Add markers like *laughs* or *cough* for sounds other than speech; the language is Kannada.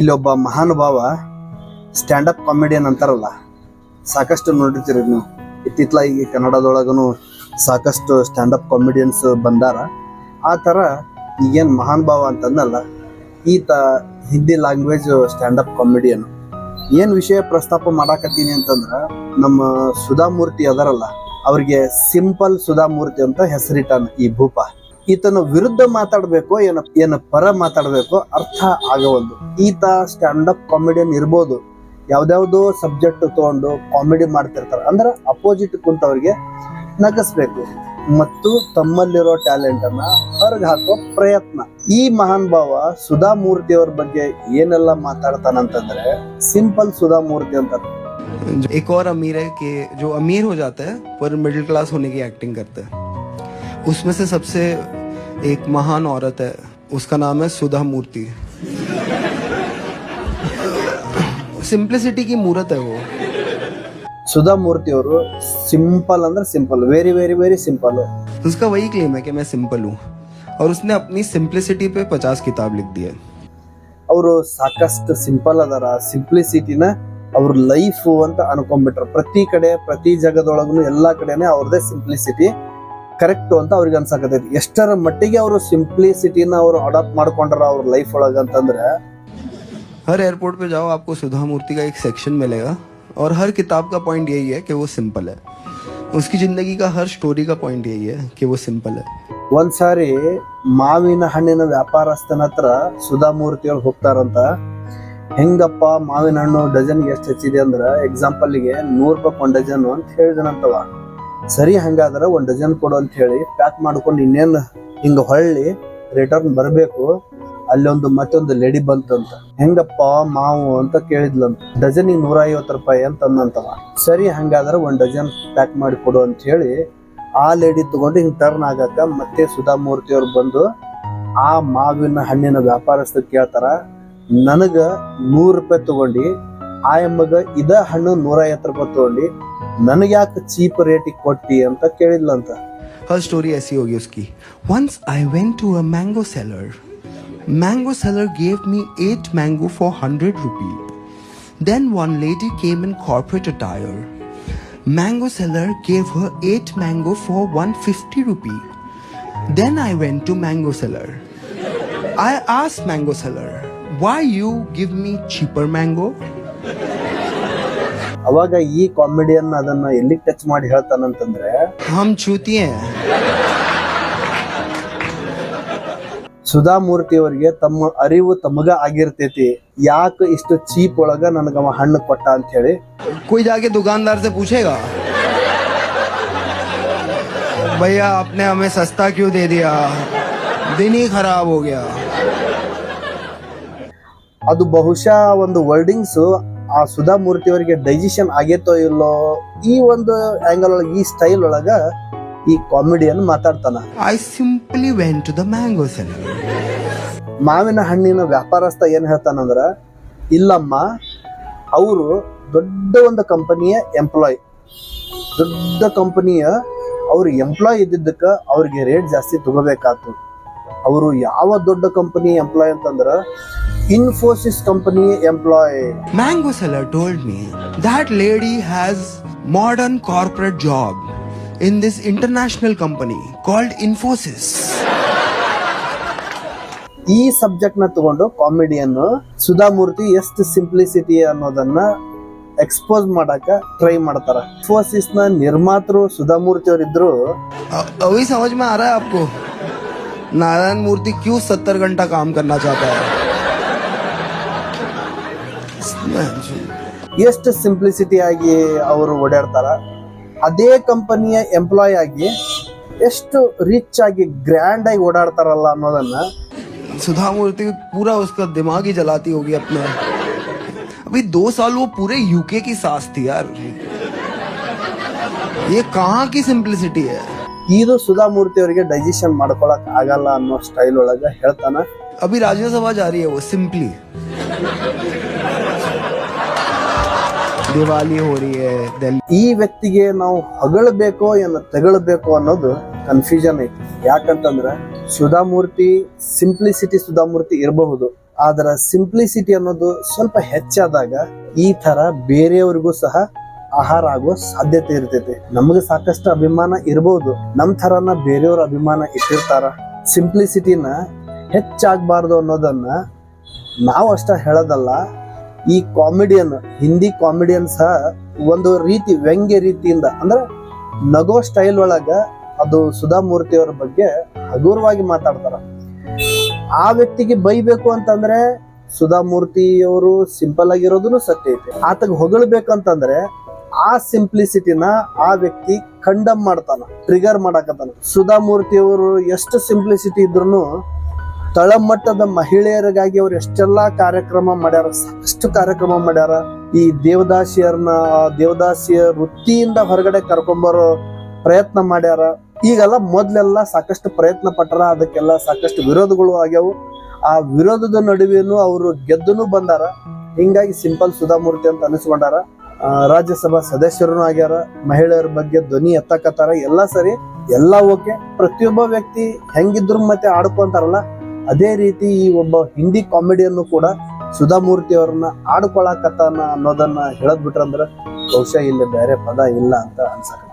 ಇಲ್ಲೊಬ್ಬ ಮಹಾನುಭಾವ ಸ್ಟ್ಯಾಂಡಪ್ ಕಾಮಿಡಿಯನ್ ಅಂತಾರಲ್ಲ. ಸಾಕಷ್ಟು ನೋಡಿರ್ತೀರಿ ನೀವು. ಇತ್ತಿತ್ತಲಾಗಿ ಕನ್ನಡದೊಳಗೂ ಸಾಕಷ್ಟು ಸ್ಟ್ಯಾಂಡಪ್ ಕಾಮಿಡಿಯನ್ಸ್ ಬಂದಾರ. ಆ ಥರ ಈಗೇನು ಮಹಾನುಭಾವ ಅಂತಂದಲ್ಲ, ಈತ ಹಿಂದಿ ಲ್ಯಾಂಗ್ವೇಜ್ ಸ್ಟ್ಯಾಂಡಪ್ ಕಾಮಿಡಿಯನ್ ಏನು ವಿಷಯ ಪ್ರಸ್ತಾಪ ಮಾಡಾಕತ್ತೀನಿ ಅಂತಂದ್ರ, ನಮ್ಮ ಸುಧಾಮೂರ್ತಿ ಅದಾರಲ್ಲ, ಅವ್ರಿಗೆ ಸಿಂಪಲ್ ಸುಧಾಮೂರ್ತಿ ಅಂತ ಹೆಸರಿಟ್ಟಾನ ಈ ಭೂಪ. ಈತನ ವಿರುದ್ಧ ಮಾತಾಡ್ಬೇಕು ಏನ ಏನ ಪರ ಮಾತಾಡ್ಬೇಕು ಅರ್ಥ ಆಗವಲ್ದು ಈತ ಸ್ಟ್ಯಾಂಡಪ್ ಕಾಮಿಡಿಯನ್ ಇರ್ಬೋದು ಯಾವ್ದಾವ್ದೋ ಸಬ್ಜೆಕ್ಟ್ ತಗೊಂಡು ಕಾಮಿಡಿ ಮಾಡ್ತಿರ್ತಾರ ಅಂದ್ರ ಅಪೋಸಿಟ್ ಕುಂತವ್ರಿಗೆ ನಗಸ್ಬೇಕು ಮತ್ತು ತಮ್ಮಲ್ಲಿರೋ ಟ್ಯಾಲೆಂಟ್ ಅನ್ನ ಹೊರಗೆ ಹಾಕೋ ಪ್ರಯತ್ನ ಈ ಮಹಾನ್ ಭಾವ ಸುಧಾಮೂರ್ತಿ ಅವ್ರ ಬಗ್ಗೆ ಏನೆಲ್ಲ ಮಾತಾಡ್ತಾನಂತಂದ್ರೆ ಸಿಂಪಲ್ ಸುಧಾಮೂರ್ತಿ ಅಂತ एक और अमीर है कि जो अमीर हो जाता है पर मिडिल क्लास होने की एक्टिंग करता है उसमें से सबसे एक महान औरत है उसका नाम है सुधा मूर्ति सिंप्लिसिटी की मूर्त है वो ಸುಧಾಮೂರ್ತಿ ಅವರು ಸಿಂಪಲ್ ಅಂದ್ರೆ simple very very very simple उसका वही क्लेम है कि मैं सिंपल हूँ और उसने अपनी सिंप्लिसिटी पे पचास किताब लिख दी है ಅವರು ಸಾಕಷ್ಟು ಸಿಂಪಲ್ ಅದಾರ ಸಿಂಪ್ಲಿಸಿಟಿನ ಅವ್ರ ಲೈಫ್ ಅಂತ ಅನ್ಕೊಂಡ್ಬಿಟ್ರ ಪ್ರತಿ ಕಡೆ ಪ್ರತಿ ಜಾಗದೊಳಗೂ ಎಲ್ಲಾ ಕಡೆನೆ ಅವ್ರದೇ ಸಿಂಪ್ಲಿಸಿಟಿ ಕರೆಕ್ಟ್ ಅಂತ ಅವ್ರಿಗೆ ಅನ್ಸಕತೈತಿ ಎಷ್ಟರ ಮಟ್ಟಿಗೆ ಅವರು ಸಿಂಪ್ಲಿಸಿಟಿನ ಅವರು ಅಡಾಪ್ಟ್ ಮಾಡ್ಕೊಂಡ್ರ ಅವ್ರ ಲೈಫ್ ಒಳಗ ಅಂತಂದ್ರೆ हर एयरपोर्ट पे जाओ आपको सुधा मूर्ति का एक सेक्शन मिलेगा और हर किताब का पॉइंट यही है कि वो सिंपल है उसकी ज़िंदगी का हर स्टोरी का पॉइंट यही है कि वो सिंपल है ಒಂದ್ಸಾರಿ ಮಾವಿನ ಹಣ್ಣಿನ ವ್ಯಾಪಾರಸ್ಥನ ಹತ್ರ ಸುಧಾಮೂರ್ತಿ ಅವ್ರು ಹೋಗ್ತಾರಂತ ಹೆಂಗಪ್ಪ ಮಾವಿನ ಹಣ್ಣು ಡಜನ್ಗೆ ಎಷ್ಟು ಹೆಚ್ಚಿದೆ ಅಂದ್ರ ಎಕ್ಸಾಂಪಲ್ಗೆ ನೂರ್ ರೂಪಾಯಿ ಒಂದ್ ಡಜನ್ ಅಂತ ಹೇಳಿದನಂತವ ಸರಿ, ಹಂಗಾದ್ರೆ ಒಂದು ಡಜನ್ ಕೊಡು ಅಂತ ಹೇಳಿ ಪ್ಯಾಕ್ ಮಾಡ್ಕೊಂಡು ಇನ್ನೇನು ಹಿಂಗ ಹೊಳ್ಳಿ ರಿಟರ್ನ್ ಬರಬೇಕು. ಅಲ್ಲೊಂದು ಮತ್ತೊಂದು ಲೇಡಿ ಬಂತಂತ ಹೆಂಗಪ್ಪ ಮಾವು ಅಂತ ಕೇಳಿದ್ಲಂತ. ಡಜನಿಗೆ ನೂರ ಐವತ್ತು ರೂಪಾಯಿ ಅಂತ ಅಂದಂತವ. ಸರಿ, ಹಂಗಾದ್ರೆ ಒಂದು ಡಜನ್ ಪ್ಯಾಕ್ ಮಾಡಿ ಕೊಡು ಅಂತ ಹೇಳಿ ಆ ಲೇಡಿ ತಗೊಂಡು ಹಿಂಗೆ ಟರ್ನ್ ಆಗಕ್ಕ ಮತ್ತೆ ಸುಧಾಮೂರ್ತಿ ಅವ್ರು ಬಂದು ಆ ಮಾವಿನ ಹಣ್ಣಿನ ವ್ಯಾಪಾರಸ್ಥ ಕೇಳ್ತಾರ, ನನಗ ನೂರು ರೂಪಾಯಿ ತಗೊಂಡು, ಆ ಎಮ್ಮಗ ಇದ ಹಣ್ಣು ನೂರ ಐವತ್ತು ರೂಪಾಯಿ ತಗೊಂಡಿ ನನಗೆ ಯಾಕೆ ಚೀಪ್ ರೇಟಿಗೆ ಕೊಟ್ಟಿ ಅಂತ ಕೇಳಿದ್ಲಂತ her story I see ಯೋಗಿಸ್ಕಿ once I went to a mango seller mango seller gave me eight mango for hundred rupee then one lady came in corporate attire mango seller gave her eight mango for one fifty rupee then I went to mango seller I ask mango seller why you give me cheaper mango ಅವಾಗ ಈ ಕಾಮಿಡಿಯನ್ ಅದನ್ನ ಎಲ್ಲಿ ಟಚ್ ಮಾಡಿ ಹೇಳ್ತಾನಂತಂದ್ರೆ ಹಮ್ ಚೂತಿ ಸುಧಾಮೂರ್ತಿ ಅವರಿಗೆ ತಮ್ಮ ಅರಿವು ತಮಗ ಆಗಿರ್ತೈತಿ. ಯಾಕೆ ಇಷ್ಟು ಚೀಪ್ ಒಳಗ ನನಗವ ಹಣ್ಣು ಕೊಟ್ಟ ಅಂತ ಹೇಳಿ ಕುಯ್ದಾಗೆ ದುಕಾನ್ದಾರ್ ಪೂಜೆಗ ಭಯ್ಯ ಅಪ್ನೆ ಹಮೆ ಸಸ್ತಾ ಕ್ಯೂ ದೇ ದಿಯಾ? ದಿನಿ ಖರಾಬ್ ಹೋಗ್ಯಾ ಅದು ಬಹುಶಃ ಒಂದು ವರ್ಡಿಂಗ್ಸ್ ಆ ಸುಧಾಮೂರ್ತಿ ಅವರಿಗೆ ಡೈಜೆಷನ್ ಆಗೇತೋ ಇಲ್ಲೋ ಈ ಒಂದು ಆಂಗಲ್ ಒಳಗೆ ಈ ಸ್ಟೈಲ್ ಒಳಗ ಈ comedian ಮಾತಾಡ್ತಾನ. I simply went to the mango. ಮಾವಿನ ಹಣ್ಣಿನ ವ್ಯಾಪಾರಸ್ಥ ಏನ್ ಹೇಳ್ತಾನಂದ್ರ ಇಲ್ಲಮ್ಮ ಅವರು ದೊಡ್ಡ ಒಂದು ಕಂಪನಿಯ ಎಂಪ್ಲಾಯ್ ದೊಡ್ಡ ಕಂಪನಿಯ ಅವ್ರ ಎಂಪ್ಲಾಯ್ ಇದ್ದಿದ್ದಕ್ಕೆ ಅವ್ರಿಗೆ ರೇಟ್ ಜಾಸ್ತಿ ತಗೋಬೇಕಾತು. ಅವರು ಯಾವ ದೊಡ್ಡ ಕಂಪನಿ ಎಂಪ್ಲಾಯ್ ಅಂತಂದ್ರ Infosys company employee Mango seller told me that lady has modern corporate job in this international company called Infosys. ಈ ಸಬ್ಜೆಕ್ಟ್ ನ ತಗೊಂಡು ಕಾಮಿಡಿಯನ್ ಸುಧಾಮೂರ್ತಿ ಎಷ್ಟು ಸಿಂಪ್ಲಿಸಿಟಿ ಅನ್ನೋದನ್ನ ಎಕ್ಸ್ಪೋಸ್ ಮಾಡಕ ಟ್ರೈ ಮಾಡ್ತಾರ ಇನ್ಫೋಸಿಸ್ ನ ನಿರ್ಮಾತೃ ಸುಧಾಮೂರ್ತಿ ಅವರಿದ್ರು अ- अभी समझ में आ रहा है आपको नारायण मूर्ति क्यों सत्तर घंटा काम करना चाहता है *laughs* ಎಷ್ಟು ಸಿಂಪ್ಲಿಸಿಟಿ ಆಗಿ ಅವರು ಓಡಾಡ್ತಾರ ಅದೇ ಕಂಪನಿಯ ಎಂಪ್ಲಾಯ್ ಆಗಿ ಎಷ್ಟು ರಿಚ್ ಆಗಿ ಗ್ರ್ಯಾಂಡ್ ಆಗಿ ಓಡಾಡ್ತಾರಲ್ಲ ಅನ್ನೋದನ್ನ सुधा मूर्ति पूरा उसका दिमाग ही जलाती होगी अपना अभी दो साल वो पूरे यूके की सास थी यार ये कहाँ की सिंप्लिसिटी है ಇದು ಸುಧಾಮೂರ್ತಿ ಅವರಿಗೆ ಡೈಜೆಷನ್ ಮಾಡ್ಕೊಳಕ್ ಆಗಲ್ಲ ಅನ್ನೋ ಸ್ಟೈಲ್ ಒಳಗ ಹೇಳ್ತಾನ अभी राज्यसभा जा रही ದಿವಾಲಿ ಹೋರಿ ಈ ವ್ಯಕ್ತಿಗೆ ನಾವು ಹೊಗಳಬೇಕೋ ಏನು ತಗಳಬೇಕು ಅನ್ನೋದು ಕನ್ಫ್ಯೂಷನ್ ಐತಿ. ಯಾಕಂತಂದ್ರ ಸುಧಾಮೂರ್ತಿ ಸಿಂಪ್ಲಿಸಿಟಿ ಸುಧಾಮೂರ್ತಿ ಇರಬಹುದು. ಅದರ ಸಿಂಪ್ಲಿಸಿಟಿ ಅನ್ನೋದು ಸ್ವಲ್ಪ ಹೆಚ್ಚಾದಾಗ ಈ ತರ ಬೇರೆಯವ್ರಿಗೂ ಸಹ ಆಹಾರ ಆಗೋ ಸಾಧ್ಯತೆ ಇರ್ತೈತಿ. ನಮಗೆ ಸಾಕಷ್ಟು ಅಭಿಮಾನ ಇರಬಹುದು ನಮ್ ತರನ ಬೇರೆಯವ್ರ ಅಭಿಮಾನ ಇಟ್ಟಿರ್ತಾರ. ಸಿಂಪ್ಲಿಸಿಟಿನ ಹೆಚ್ಚಾಗಬಾರ್ದು ಅನ್ನೋದನ್ನ ನಾವು ಅಷ್ಟ ಹೇಳೋದಲ್ಲ. ಈ ಕಾಮಿಡಿಯನ್ ಹಿಂದಿ ಕಾಮಿಡಿಯನ್ ಸಹ ಒಂದು ರೀತಿ ವ್ಯಂಗ್ಯ ರೀತಿಯಿಂದ, ಅಂದ್ರೆ ನಗೋ ಸ್ಟೈಲ್ ಒಳಗ ಅದು ಸುಧಾಮೂರ್ತಿ ಅವರ ಬಗ್ಗೆ ಹಗುರವಾಗಿ ಮಾತಾಡ್ತಾರ. ಆ ವ್ಯಕ್ತಿಗೆ ಬೈಬೇಕು ಅಂತಂದ್ರೆ ಸುಧಾಮೂರ್ತಿ ಅವರು ಸಿಂಪಲ್ ಆಗಿರೋದನ್ನು ಸತ್ಯ ಐತೆ. ಆತಗೆ ಹೊಗಳಬೇಕಂತಂದ್ರೆ ಆ ಸಿಂಪ್ಲಿಸಿಟಿನ ಆ ವ್ಯಕ್ತಿ ಕಂಡಮ್ ಮಾಡ್ತಾನ ಟ್ರಿಗರ್ ಮಾಡಾಕತ್ತಾನ. ಸುಧಾಮೂರ್ತಿ ಅವರು ಎಷ್ಟು ಸಿಂಪ್ಲಿಸಿಟಿ ಇದ್ರು ತಳಮಟ್ಟದ ಮಹಿಳೆಯರಿಗಾಗಿ ಅವ್ರು ಎಷ್ಟೆಲ್ಲ ಕಾರ್ಯಕ್ರಮ ಮಾಡ್ಯಾರ, ಸಾಕಷ್ಟು ಕಾರ್ಯಕ್ರಮ ಮಾಡ್ಯಾರ. ಈ ದೇವದಾಸಿಯರನ್ನ ದೇವದಾಸಿಯ ವೃತ್ತಿಯಿಂದ ಹೊರಗಡೆ ಕರ್ಕೊಂಬರೋ ಪ್ರಯತ್ನ ಮಾಡ್ಯಾರ. ಈಗೆಲ್ಲ ಮೊದ್ಲೆಲ್ಲ ಸಾಕಷ್ಟು ಪ್ರಯತ್ನ ಪಟ್ಟರ ಅದಕ್ಕೆಲ್ಲ ಸಾಕಷ್ಟು ವಿರೋಧಗಳು ಆಗ್ಯಾವು. ಆ ವಿರೋಧದ ನಡುವೆನೂ ಅವರು ಗೆದ್ದನು ಬಂದಾರ. ಹಿಂಗಾಗಿ ಸಿಂಪಲ್ ಸುಧಾಮೂರ್ತಿ ಅಂತ ಅನಿಸ್ಕೊಂಡಾರ. ರಾಜ್ಯಸಭಾ ಸದಸ್ಯರು ಆಗ್ಯಾರ, ಮಹಿಳೆಯರ ಬಗ್ಗೆ ಧ್ವನಿ ಎತ್ತಕತ್ತಾರ. ಎಲ್ಲ ಸರಿ, ಎಲ್ಲ ಓಕೆ. ಪ್ರತಿಯೊಬ್ಬ ವ್ಯಕ್ತಿ ಹೆಂಗಿದ್ರು ಮತ್ತೆ ಆಡ್ಕೊಂತಾರಲ್ಲ ಅದೇ ರೀತಿ ಈ ಒಬ್ಬ ಹಿಂದಿ ಕಾಮಿಡಿಯನ್ನು ಕೂಡ ಸುಧಾಮೂರ್ತಿ ಅವ್ರನ್ನ ಆಡ್ಕೊಳಕತ್ತಾನ ಅನ್ನೋದನ್ನ ಹೇಳದ್ ಬಿಟ್ರಂದ್ರ ಬಹುಶಃ ಇಲ್ಲಿ ಬೇರೆ ಪದ ಇಲ್ಲ ಅಂತ ಅನ್ಸಕ